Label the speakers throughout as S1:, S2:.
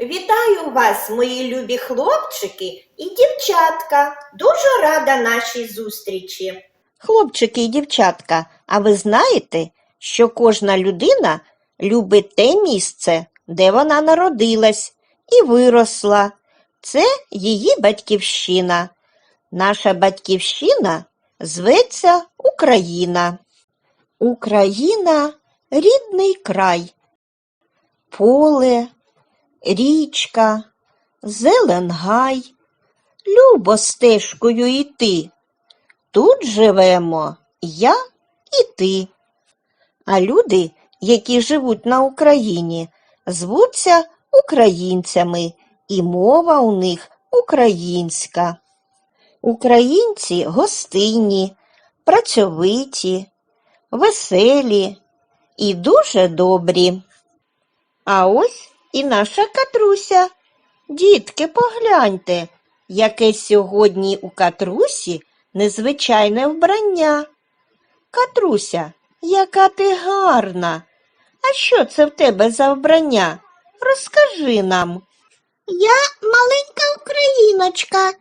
S1: Вітаю вас, мої любі хлопчики і дівчатка. Дуже рада нашій зустрічі.
S2: Хлопчики і дівчатка, а ви знаєте, що кожна людина любить те місце, де вона народилась і виросла. Це її батьківщина. Наша батьківщина зветься Україна. Україна рідний край. Поле, річка, зелен гай. Любо стежкою йти. Тут живемо я і ти. А люди, які живуть на Україні, звуться українцями, і мова у них українська. Українці гостинні, працьовиті, веселі і дуже добрі. А ось і наша Катруся. Дітки, погляньте, яке сьогодні у Катрусі незвичайне вбрання. Катруся, яка ти гарна. А що це в тебе за вбрання? Розкажи нам.
S3: Я маленька україночка,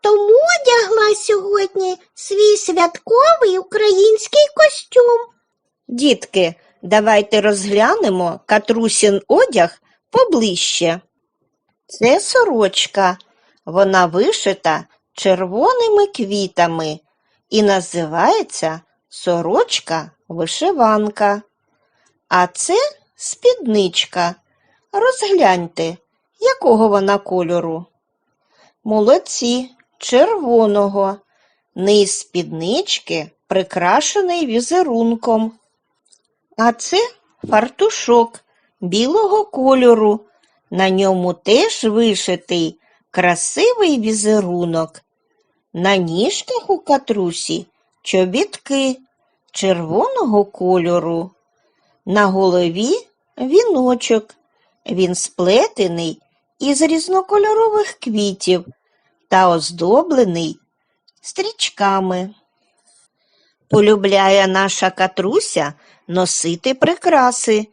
S3: тому одягла сьогодні свій святковий український костюм.
S2: Дітки, давайте розглянемо Катрусін одяг поближче. Це сорочка. Вона вишита червоними квітами і називається сорочка вишиванка. А це спідничка. Розгляньте, якого вона кольору. Молодці, червоного. Низ спіднички прикрашений візерунком. А це фартушок білого кольору. На ньому теж вишитий красивий візерунок. На ніжках у катрусі чобітки червоного кольору. На голові віночок. Він сплетений із різнокольорових квітів та оздоблений стрічками. Полюбляє наша катруся носити прикраси,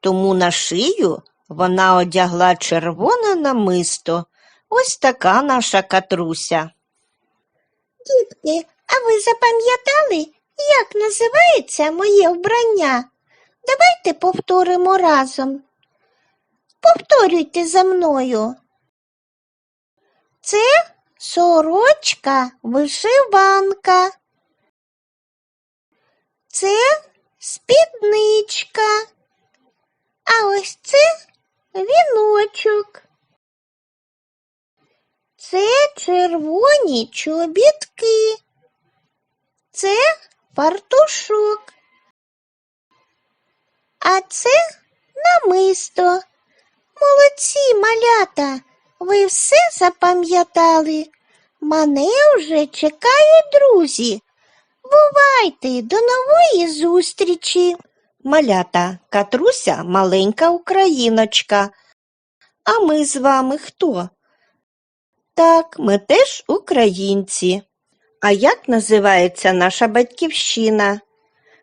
S2: тому на шию вона одягла червоне намисто. Ось така наша катруся.
S3: Дітки, а ви запам'ятали, як називається моє вбрання? Давайте повторимо разом. Повторюйте за мною. Це сорочка вишиванка. Це спідничка. Ось це віночок. Це червоні чобітки. Це фартушок. А це намисто. Молодці, малята, ви все запам'ятали. Мене вже чекають друзі. Бувайте, до нової зустрічі.
S2: Малята, Катруся маленька україночка. А ми з вами хто? Так, ми теж українці. А як називається наша батьківщина?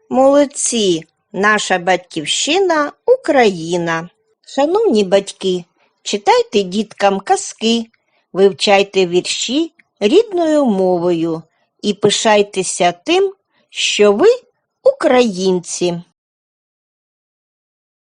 S2: Молодці, наша батьківщина Україна. Шановні батьки, читайте діткам казки, вивчайте вірші рідною мовою і пишайтеся тим, що ви українці.